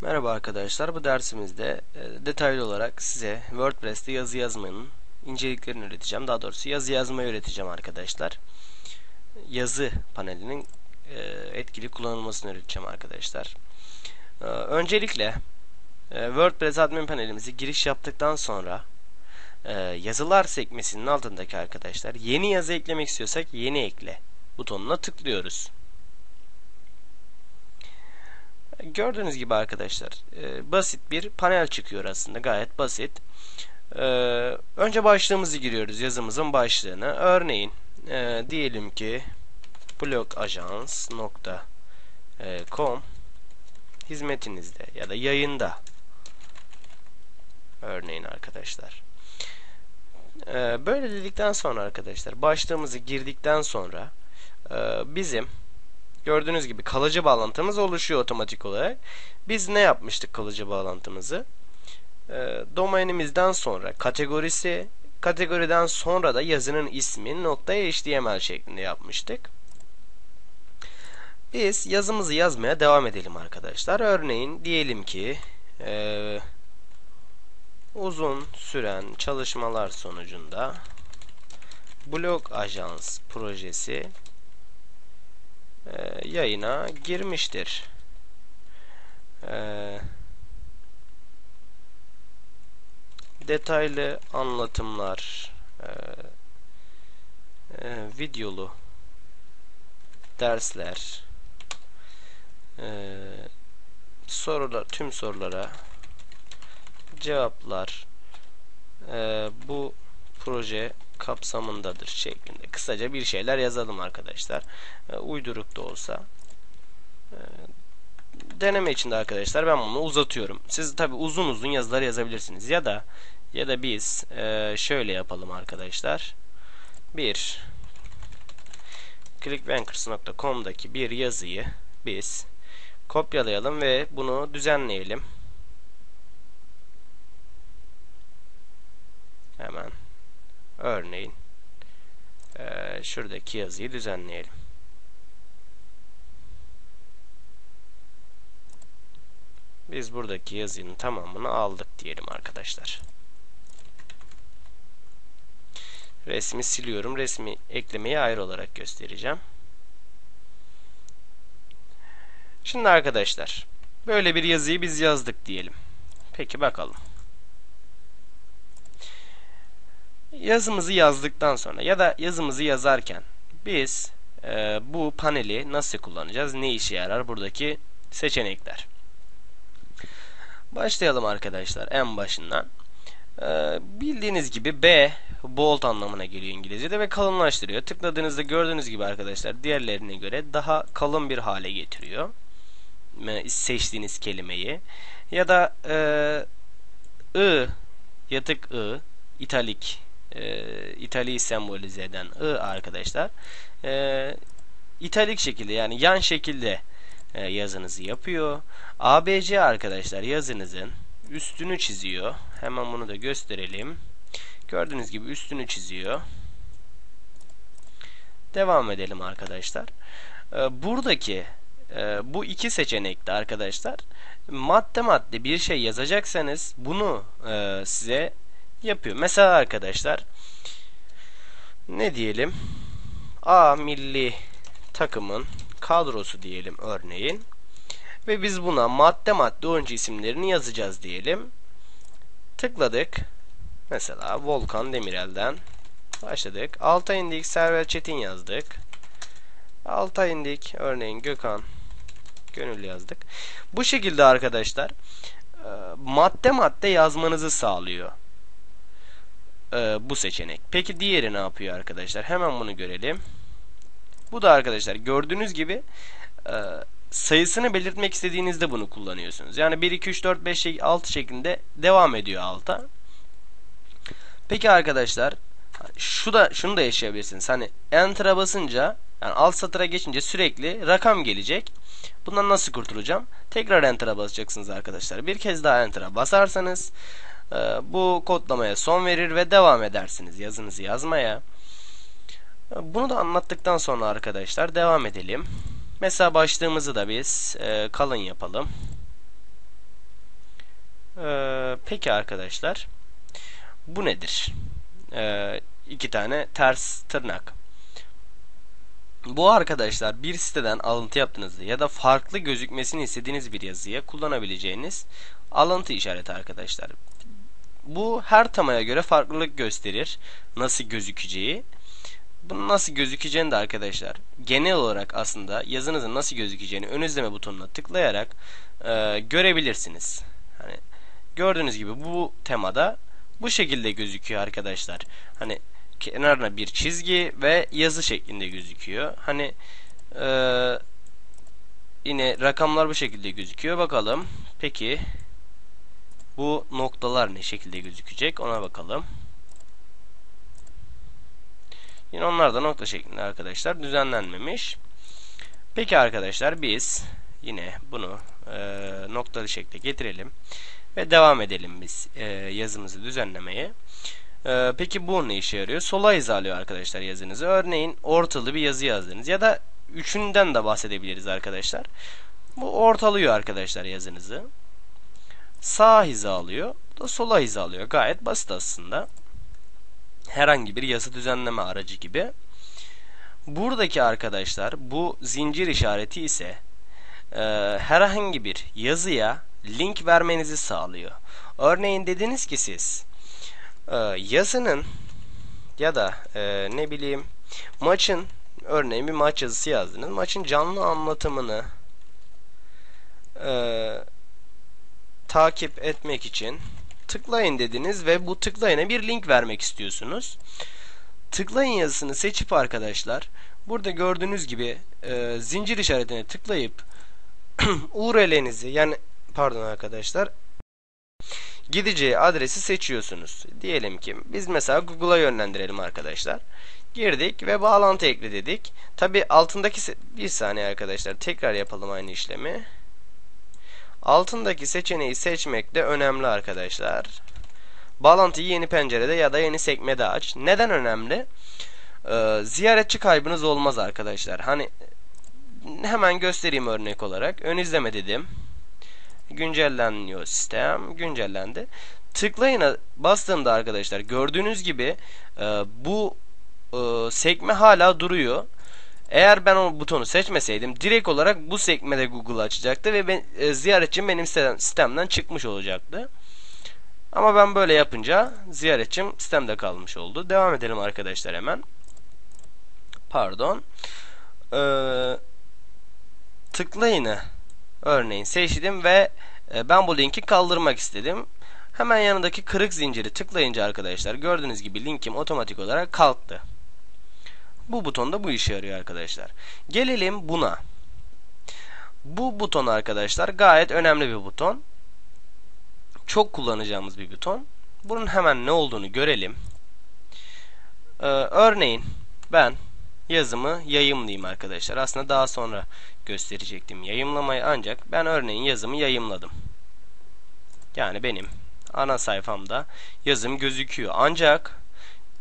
Merhaba arkadaşlar. Bu dersimizde e, detaylı olarak size WordPress'te yazı yazmanın inceliklerini öğreteceğim. Daha doğrusu yazı yazmayı öğreteceğim arkadaşlar. Yazı panelinin e, etkili kullanılmasını öğreteceğim arkadaşlar. E, öncelikle WordPress admin panelimizi giriş yaptıktan sonra yazılar sekmesinin altındaki arkadaşlar yeni yazı eklemek istiyorsak yeni ekle butonuna tıklıyoruz. Gördüğünüz gibi arkadaşlar e, basit bir panel çıkıyor aslında gayet basit. E, önce başlığımızı giriyoruz yazımızın başlığını. Örneğin e, diyelim ki blogajans.com hizmetinizde ya da yayında örneğin arkadaşlar. Böyle dedikten sonra arkadaşlar başlığımızı girdikten sonra e, bizim Gördüğünüz gibi kalıcı bağlantımız oluşuyor otomatik olarak. Biz ne yapmıştık kalıcı bağlantımızı? E, domainimizden sonra kategorisi, kategoriden sonra da yazının ismi nokta .html şeklinde yapmıştık. Biz yazımızı yazmaya devam edelim arkadaşlar. Örneğin diyelim ki e, uzun süren çalışmalar sonucunda blog ajans projesi e, yayına girmiştir. E, detaylı anlatımlar e, videolu dersler sorular tüm sorulara cevaplar bu proje kapsamındadır şeklinde kısaca bir şeyler yazalım arkadaşlar. E, uyduruk da olsa. E, deneme içinde arkadaşlar ben bunu uzatıyorum. Siz tabi uzun uzun yazılar yazabilirsiniz ya da ya da biz e, şöyle yapalım arkadaşlar. Bir clickbankers.com'daki bir yazıyı biz kopyalayalım ve bunu düzenleyelim. Hemen Örneğin e, şuradaki yazıyı düzenleyelim. Biz buradaki yazının tamamını aldık diyelim arkadaşlar. Resmi siliyorum. Resmi eklemeyi ayrı olarak göstereceğim. Şimdi arkadaşlar böyle bir yazıyı biz yazdık diyelim. Peki bakalım. Yazımızı yazdıktan sonra ya da yazımızı yazarken biz e, bu paneli nasıl kullanacağız? Ne işe yarar buradaki seçenekler? Başlayalım arkadaşlar en başından. E, bildiğiniz gibi B bold anlamına geliyor İngilizce'de ve kalınlaştırıyor. Tıkladığınızda gördüğünüz gibi arkadaşlar diğerlerine göre daha kalın bir hale getiriyor. E, seçtiğiniz kelimeyi. Ya da e, I yatık I italik e, italiği sembolize eden I arkadaşlar e, italik şekilde yani yan şekilde e, yazınızı yapıyor. ABC arkadaşlar yazınızın üstünü çiziyor. Hemen bunu da gösterelim. Gördüğünüz gibi üstünü çiziyor. Devam edelim arkadaşlar. E, buradaki e, bu iki seçenekte arkadaşlar madde madde bir şey yazacaksanız bunu e, size yapıyor. Mesela arkadaşlar ne diyelim? A milli takımın kadrosu diyelim örneğin. Ve biz buna madde madde oyuncu isimlerini yazacağız diyelim. Tıkladık. Mesela Volkan Demirel'den başladık. Alta indik Servet Çetin yazdık. Alta indik örneğin Gökhan Gönül yazdık. Bu şekilde arkadaşlar madde madde yazmanızı sağlıyor e, bu seçenek. Peki diğeri ne yapıyor arkadaşlar? Hemen bunu görelim. Bu da arkadaşlar gördüğünüz gibi e, sayısını belirtmek istediğinizde bunu kullanıyorsunuz. Yani 1, 2, 3, 4, 5, 6 şeklinde devam ediyor alta. Peki arkadaşlar şu da şunu da yaşayabilirsiniz. Hani enter'a basınca yani alt satıra geçince sürekli rakam gelecek. Bundan nasıl kurtulacağım? Tekrar enter'a basacaksınız arkadaşlar. Bir kez daha enter'a basarsanız bu kodlamaya son verir ve devam edersiniz yazınızı yazmaya. Ee, bunu da anlattıktan sonra arkadaşlar devam edelim. Mesela başlığımızı da biz e, kalın yapalım. Peki arkadaşlar bu nedir? Ee, iki tane ters tırnak. Bu arkadaşlar bir siteden alıntı yaptığınızda ya da farklı gözükmesini istediğiniz bir yazıya kullanabileceğiniz alıntı işareti arkadaşlar. Bu her tamaya göre farklılık gösterir. Nasıl gözükeceği. Bunun nasıl gözükeceğini de arkadaşlar genel olarak aslında yazınızın nasıl gözükeceğini ön izleme butonuna tıklayarak e, görebilirsiniz. Hani gördüğünüz gibi bu temada bu şekilde gözüküyor arkadaşlar. Hani kenarına bir çizgi ve yazı şeklinde gözüküyor. Hani e, yine rakamlar bu şekilde gözüküyor. Bakalım. Peki bu noktalar ne şekilde gözükecek ona bakalım. Yine onlar da nokta şeklinde arkadaşlar düzenlenmemiş. Peki arkadaşlar biz yine bunu e, noktalı şekilde getirelim ve devam edelim biz e, yazımızı düzenlemeye. E, peki bu ne işe yarıyor? Sola hizalıyor arkadaşlar yazınızı. Örneğin ortalı bir yazı yazdınız ya da üçünden de bahsedebiliriz arkadaşlar. Bu ortalıyor arkadaşlar yazınızı. Sağ hizalıyor da sola hizalıyor. Gayet basit aslında herhangi bir yazı düzenleme aracı gibi. Buradaki arkadaşlar bu zincir işareti ise e, herhangi bir yazıya link vermenizi sağlıyor. Örneğin dediniz ki siz e, yazının ya da e, ne bileyim maçın örneğin bir maç yazısı yazdınız. Maçın canlı anlatımını e, takip etmek için tıklayın dediniz ve bu tıklayına bir link vermek istiyorsunuz. Tıklayın yazısını seçip arkadaşlar burada gördüğünüz gibi e, zincir işaretine tıklayıp URL'nizi yani pardon arkadaşlar gideceği adresi seçiyorsunuz. Diyelim ki biz mesela Google'a yönlendirelim arkadaşlar. Girdik ve bağlantı ekle dedik. Tabi altındaki bir saniye arkadaşlar tekrar yapalım aynı işlemi. Altındaki seçeneği seçmek de önemli arkadaşlar. Bağlantıyı yeni pencerede ya da yeni sekmede aç. Neden önemli? Ee, ziyaretçi kaybınız olmaz arkadaşlar. Hani hemen göstereyim örnek olarak. Ön izleme dedim. Güncelleniyor sistem. Güncellendi. Tıklayına bastığımda arkadaşlar gördüğünüz gibi e, bu e, sekme hala duruyor. Eğer ben o butonu seçmeseydim direkt olarak bu sekmede Google açacaktı ve ben, e, ziyaretçim benim sistemden çıkmış olacaktı. Ama ben böyle yapınca ziyaretçim sistemde kalmış oldu. Devam edelim arkadaşlar hemen. Pardon. Ee, tıklayını örneğin seçtim ve e, ben bu linki kaldırmak istedim. Hemen yanındaki kırık zinciri tıklayınca arkadaşlar gördüğünüz gibi linkim otomatik olarak kalktı. Bu buton da bu işe yarıyor arkadaşlar. Gelelim buna. Bu buton arkadaşlar gayet önemli bir buton. Çok kullanacağımız bir buton. Bunun hemen ne olduğunu görelim. Ee, örneğin ben yazımı yayımlayayım arkadaşlar. Aslında daha sonra gösterecektim yayımlamayı ancak ben örneğin yazımı yayımladım. Yani benim ana sayfamda yazım gözüküyor. Ancak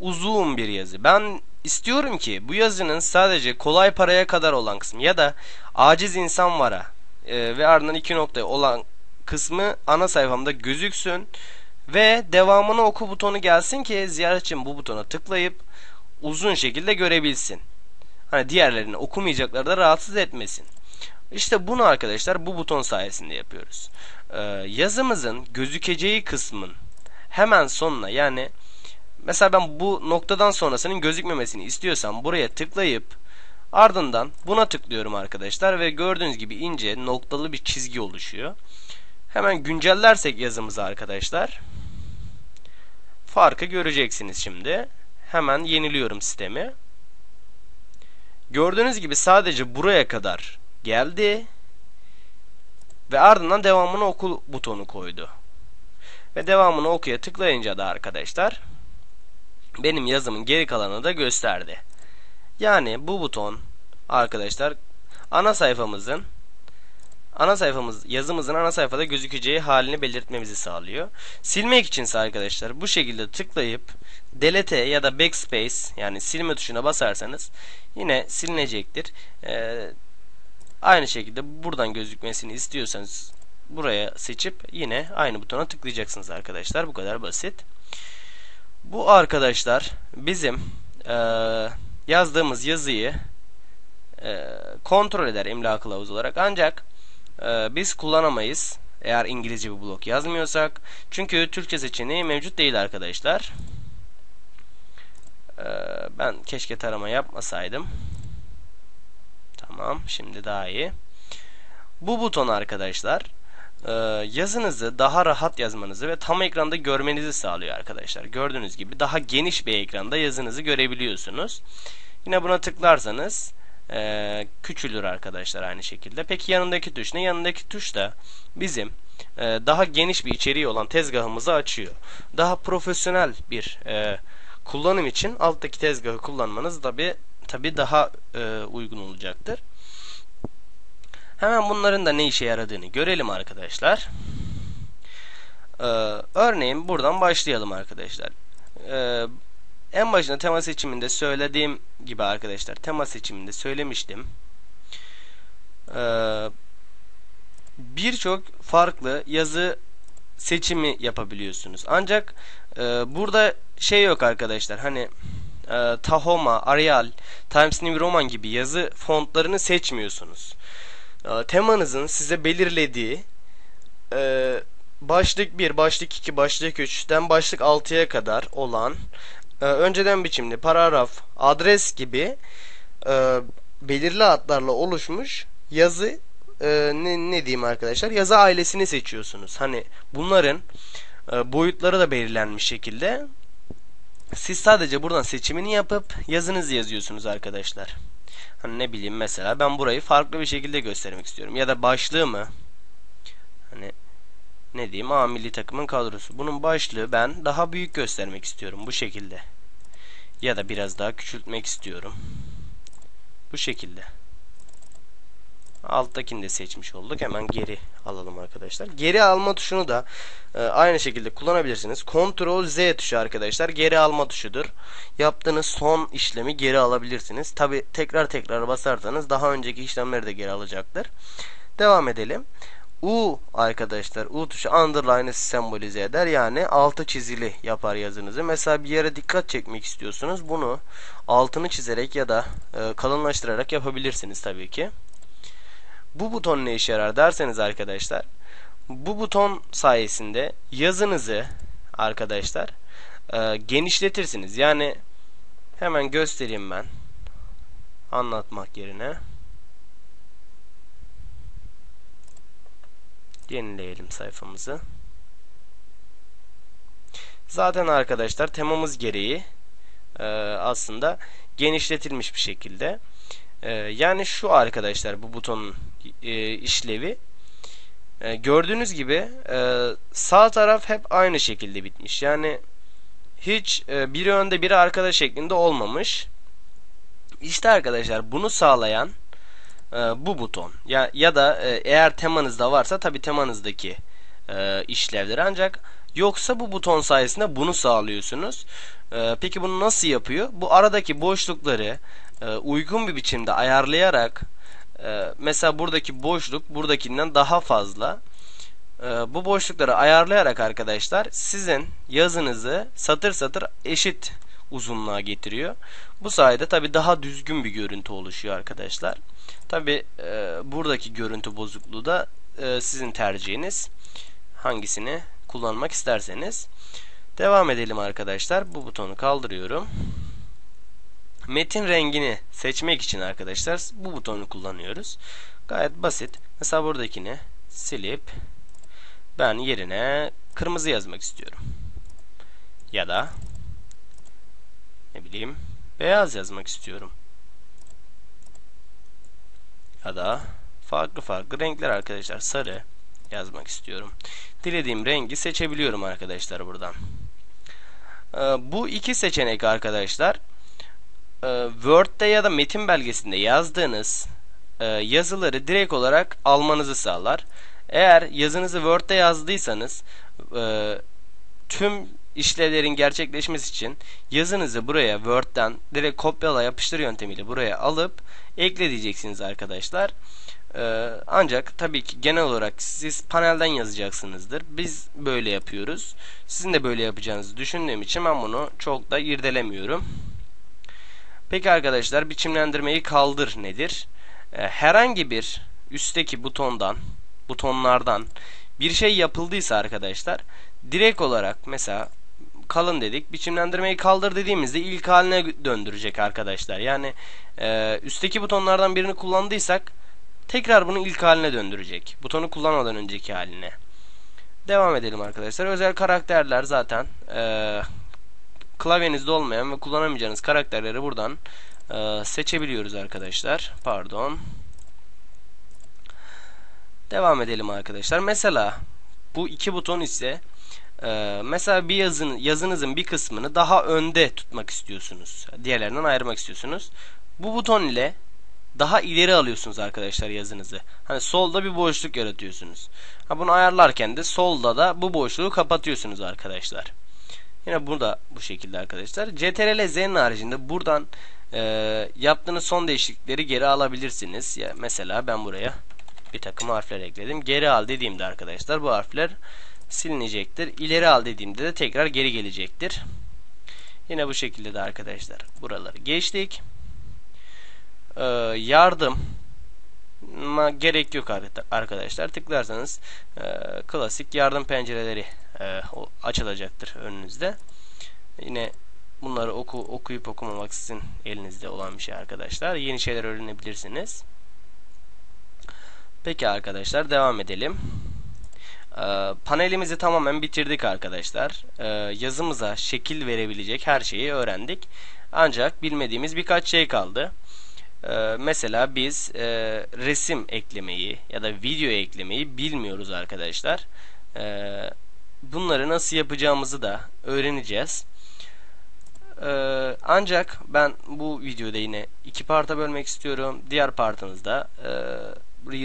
uzun bir yazı. Ben istiyorum ki bu yazının sadece kolay paraya kadar olan kısmı ya da aciz insan vara e, ve ardından iki nokta olan kısmı ana sayfamda gözüksün ve devamını oku butonu gelsin ki ziyaretçim bu butona tıklayıp uzun şekilde görebilsin. Hani diğerlerini okumayacakları da rahatsız etmesin. İşte bunu arkadaşlar bu buton sayesinde yapıyoruz. Ee, yazımızın gözükeceği kısmın hemen sonuna yani Mesela ben bu noktadan sonrasının gözükmemesini istiyorsam buraya tıklayıp ardından buna tıklıyorum arkadaşlar ve gördüğünüz gibi ince noktalı bir çizgi oluşuyor. Hemen güncellersek yazımızı arkadaşlar farkı göreceksiniz şimdi. Hemen yeniliyorum sistemi. Gördüğünüz gibi sadece buraya kadar geldi ve ardından devamını oku butonu koydu. Ve devamını okuya tıklayınca da arkadaşlar benim yazımın geri kalanını da gösterdi. Yani bu buton arkadaşlar ana sayfamızın ana sayfamız yazımızın ana sayfada gözükeceği halini belirtmemizi sağlıyor. Silmek içinse arkadaşlar bu şekilde tıklayıp delete ya da backspace yani silme tuşuna basarsanız yine silinecektir. Ee, aynı şekilde buradan gözükmesini istiyorsanız buraya seçip yine aynı butona tıklayacaksınız arkadaşlar. Bu kadar basit. Bu arkadaşlar bizim e, yazdığımız yazıyı e, kontrol eder imla kılavuzu olarak. Ancak e, biz kullanamayız eğer İngilizce bir blok yazmıyorsak. Çünkü Türkçe seçeneği mevcut değil arkadaşlar. E, ben keşke tarama yapmasaydım. Tamam şimdi daha iyi. Bu buton arkadaşlar e, yazınızı daha rahat yazmanızı ve tam ekranda görmenizi sağlıyor arkadaşlar. Gördüğünüz gibi daha geniş bir ekranda yazınızı görebiliyorsunuz. Yine buna tıklarsanız e, küçülür arkadaşlar aynı şekilde. Peki yanındaki tuş ne? Yanındaki tuş da bizim e, daha geniş bir içeriği olan tezgahımızı açıyor. Daha profesyonel bir e, kullanım için alttaki tezgahı kullanmanız tabi tabi daha e, uygun olacaktır. Hemen bunların da ne işe yaradığını görelim arkadaşlar. Ee, örneğin buradan başlayalım arkadaşlar. Ee, en başında tema seçiminde söylediğim gibi arkadaşlar tema seçiminde söylemiştim. Ee, Birçok farklı yazı seçimi yapabiliyorsunuz. Ancak e, burada şey yok arkadaşlar. Hani e, Tahoma, Arial, Times New Roman gibi yazı fontlarını seçmiyorsunuz. E, temanızın size belirlediği e, başlık 1, başlık 2, başlık 3'ten başlık 6'ya kadar olan e, önceden biçimli paragraf, adres gibi e, belirli adlarla oluşmuş yazı e, ne, ne diyeyim arkadaşlar yazı ailesini seçiyorsunuz. Hani bunların e, boyutları da belirlenmiş şekilde siz sadece buradan seçimini yapıp yazınızı yazıyorsunuz arkadaşlar. Hani ne bileyim mesela ben burayı farklı bir şekilde göstermek istiyorum. Ya da başlığımı hani ne diyeyim A milli takımın kadrosu. Bunun başlığı ben daha büyük göstermek istiyorum bu şekilde. Ya da biraz daha küçültmek istiyorum. Bu şekilde. Alttakini de seçmiş olduk. Hemen geri alalım arkadaşlar. Geri alma tuşunu da e, aynı şekilde kullanabilirsiniz. Ctrl Z tuşu arkadaşlar geri alma tuşudur. Yaptığınız son işlemi geri alabilirsiniz. Tabi tekrar tekrar basarsanız daha önceki işlemleri de geri alacaktır. Devam edelim. U arkadaşlar U tuşu underline sembolize eder. Yani altı çizili yapar yazınızı. Mesela bir yere dikkat çekmek istiyorsunuz. Bunu altını çizerek ya da e, kalınlaştırarak yapabilirsiniz tabii ki. Bu buton ne işe yarar derseniz arkadaşlar bu buton sayesinde yazınızı arkadaşlar e, genişletirsiniz. Yani hemen göstereyim ben anlatmak yerine yenileyelim sayfamızı. Zaten arkadaşlar temamız gereği e, aslında genişletilmiş bir şekilde. E, yani şu arkadaşlar bu butonun e, işlevi. E, gördüğünüz gibi e, sağ taraf hep aynı şekilde bitmiş. Yani hiç e, biri önde biri arkada şeklinde olmamış. İşte arkadaşlar bunu sağlayan bu buton. Ya, ya da eğer temanızda varsa tabi temanızdaki e, işlevleri ancak yoksa bu buton sayesinde bunu sağlıyorsunuz. Peki bunu nasıl yapıyor? Bu aradaki boşlukları e, uygun bir biçimde ayarlayarak ee, mesela buradaki boşluk buradakinden daha fazla. Ee, bu boşlukları ayarlayarak arkadaşlar sizin yazınızı satır satır eşit uzunluğa getiriyor. Bu sayede tabi daha düzgün bir görüntü oluşuyor arkadaşlar. Tabi e, buradaki görüntü bozukluğu da e, sizin tercihiniz. Hangisini kullanmak isterseniz. Devam edelim arkadaşlar. Bu butonu kaldırıyorum. Metin rengini seçmek için arkadaşlar bu butonu kullanıyoruz. Gayet basit. Mesela buradakini silip ben yerine kırmızı yazmak istiyorum. Ya da ne bileyim beyaz yazmak istiyorum. Ya da farklı farklı renkler arkadaşlar. Sarı yazmak istiyorum. Dilediğim rengi seçebiliyorum arkadaşlar buradan. Ee, bu iki seçenek arkadaşlar e, Word'de ya da metin belgesinde yazdığınız e, yazıları direkt olarak almanızı sağlar. Eğer yazınızı Word'de yazdıysanız e, tüm işlevlerin gerçekleşmesi için yazınızı buraya Word'den direkt kopyala yapıştır yöntemiyle buraya alıp ekle diyeceksiniz arkadaşlar. Ee, ancak tabii ki genel olarak siz panelden yazacaksınızdır. Biz böyle yapıyoruz. Sizin de böyle yapacağınızı düşündüğüm için ben bunu çok da irdelemiyorum. Peki arkadaşlar biçimlendirmeyi kaldır nedir? Ee, herhangi bir üstteki butondan, butonlardan bir şey yapıldıysa arkadaşlar direkt olarak mesela kalın dedik. Biçimlendirmeyi kaldır dediğimizde ilk haline döndürecek arkadaşlar. Yani e, üstteki butonlardan birini kullandıysak tekrar bunu ilk haline döndürecek. Butonu kullanmadan önceki haline. Devam edelim arkadaşlar. Özel karakterler zaten e, klavyenizde olmayan ve kullanamayacağınız karakterleri buradan e, seçebiliyoruz arkadaşlar. Pardon. Devam edelim arkadaşlar. Mesela bu iki buton ise ee, mesela bir yazın, yazınızın bir kısmını daha önde tutmak istiyorsunuz. Diğerlerinden ayırmak istiyorsunuz. Bu buton ile daha ileri alıyorsunuz arkadaşlar yazınızı. Hani solda bir boşluk yaratıyorsunuz. Ha bunu ayarlarken de solda da bu boşluğu kapatıyorsunuz arkadaşlar. Yine burada bu şekilde arkadaşlar. CTRL Z'nin haricinde buradan e, yaptığınız son değişiklikleri geri alabilirsiniz. Ya mesela ben buraya bir takım harfler ekledim. Geri al dediğimde arkadaşlar bu harfler silinecektir. İleri al dediğimde de tekrar geri gelecektir. Yine bu şekilde de arkadaşlar buraları geçtik. Ee, yardım gerek yok arkadaşlar. Tıklarsanız e, klasik yardım pencereleri e, açılacaktır önünüzde. Yine bunları oku, okuyup okumamak sizin elinizde olan bir şey arkadaşlar. Yeni şeyler öğrenebilirsiniz. Peki arkadaşlar devam edelim. Ee, panelimizi tamamen bitirdik arkadaşlar. Ee, yazımıza şekil verebilecek her şeyi öğrendik. Ancak bilmediğimiz birkaç şey kaldı. Ee, mesela biz e, resim eklemeyi ya da video eklemeyi bilmiyoruz arkadaşlar. Ee, bunları nasıl yapacağımızı da öğreneceğiz. Ee, ancak ben bu videoda yine iki parta bölmek istiyorum. Diğer partımızda e,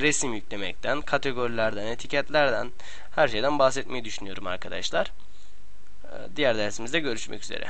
resim yüklemekten, kategorilerden, etiketlerden her şeyden bahsetmeyi düşünüyorum arkadaşlar. Ee, diğer dersimizde görüşmek üzere.